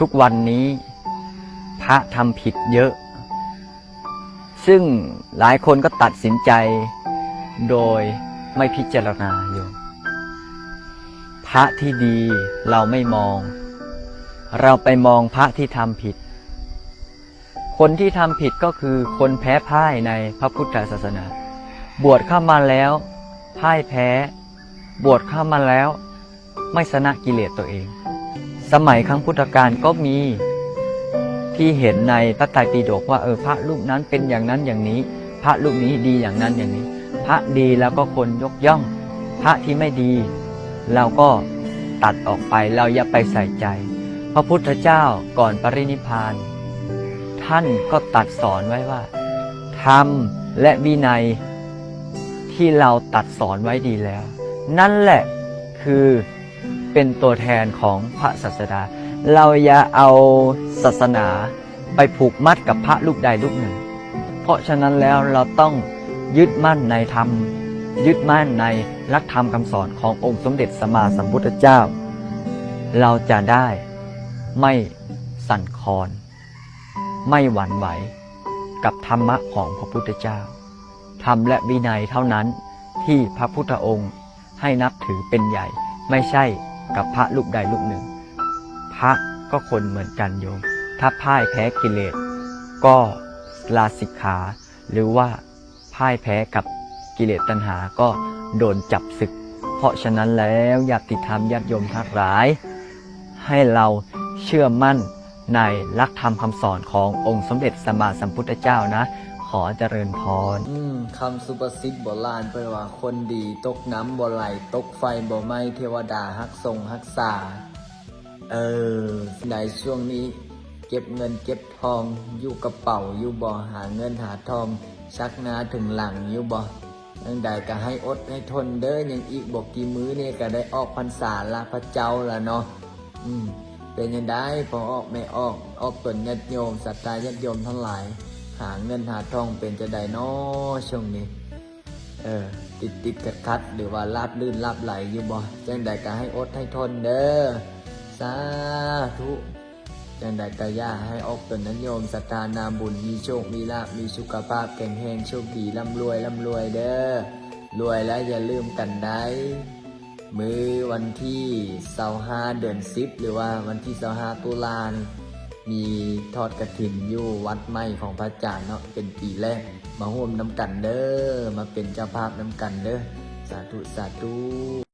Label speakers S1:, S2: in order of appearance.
S1: ทุกวันนี้พระทำผิดเยอะ ซึ่งหลายคนก็ตัดสินใจโดยไม่พิจารณาโยมพระที่ดีเราไม่มอง เราไปมองพระที่ทำผิด คนที่ทำผิดก็คือคนแพ้พ่ายในพระพุทธศาสนา บวชเข้ามาแล้วพ่ายแพ้ บวชเข้ามาแล้ว ไม่ชนะกิเลสตัวเอง สมัยครั้งพุทธกาลก็มีที่เห็นในพระไตรปิฎกว่าเออพระรูปนั้นเป็นอย่างนั้นอย่างนี้ พระรูปนี้ดีอย่างนั้นอย่างนี้ พระดีแล้วก็คนยกย่อง พระที่ไม่ดีเราก็ตัดออกไปเราอย่าไปใส่ใจ พระพุทธเจ้าก่อนปรินิพพาน ท่านก็ตัดสอนไว้ว่าธรรมและวินัยที่เราตัดสอนไว้ดีแล้ว นั่นแหละคือ เป็นตัวแทนของพระศาสดา เราอย่าเอาศาสนาไปผูกมัดกับพระรูปใดรูปหนึ่ง เพราะฉะนั้นแล้วเราต้องยึดมั่นในธรรม ยึดมั่นในหลักธรรมคำสอนขององค์สมเด็จสมมาสัมพุทธเจ้า เราจะได้ไม่สั่นคลอน ไม่หวั่นไหว กับธรรมะของพระพุทธเจ้า ธรรมและวินัยเท่านั้นที่พระพุทธองค์ให้นับถือเป็นใหญ่ไม่ใช่ กับพระลูกใดลูกหนึ่ง พระก็คนเหมือนกันโยม ถ้าพ่ายแพ้กิเลสก็ลาสิกขา หรือว่าพ่ายแพ้กับกิเลสตัณหาก็โดนจับศึก เพราะฉะนั้นแล้วญาติธรรมญาติโยมทั้งหลาย ให้เราเชื่อมั่นในหลักธรรมคำสอนขององค์สมเด็จสัมมาสัมพุทธเจ้านะ อเจริญพร
S2: อืมคำสุประสิทธิ์โบราณเปนว่าคนดีตกน้ำบ่ไหลตกไฟบ่ไหมเทวดาฮักทรงฮักษา เออในช่วงนี้ เก็บเงินเก็บทอง อยู่กระเป๋าอยู่บ่หาเงินหาทอง ชักหน้าถึงหลังอยู่บ่ยังใดก็ให้อดให้ทนเด้อยังอีกบอกกี่มื้อเนี่ยก็ได้ออกพรรษาละพระเจ้าละเนาะอืมเป็นยังได้พอออกไม่ออกออกตนญาติโยมศรัทธาญาติโยมทั้งหลาย หาเงินหาทองเป็นจะได้นอช่วงนี้ เออ ติดติดขัดขัดหรือว่าลาบลื่นลาบไหลอยู่บ่จังใดก็ให้อดให้ทนเด้อสาธุจังใดก็ย่าให้ออกตนนั้นโยมศรัทธานาบุญมีโชคมีลาบมีสุขภาพแข็งแรงโชคดีร่ำรวยร่ำรวยเด้อรวยแล้วอย่าลืมกันได้มือวันที่เสาห้าเดือนสิบหรือว่าวันที่เสาห้าตุลานี่ มีทอดกระถินอยู่วัดไม่ของพระอาจารย์เนาะเป็นปีแรก มาห่วมน้ำกันเด้อมาเป็นเจ้าภาพน้ำกันเด้อสาธุสาธุ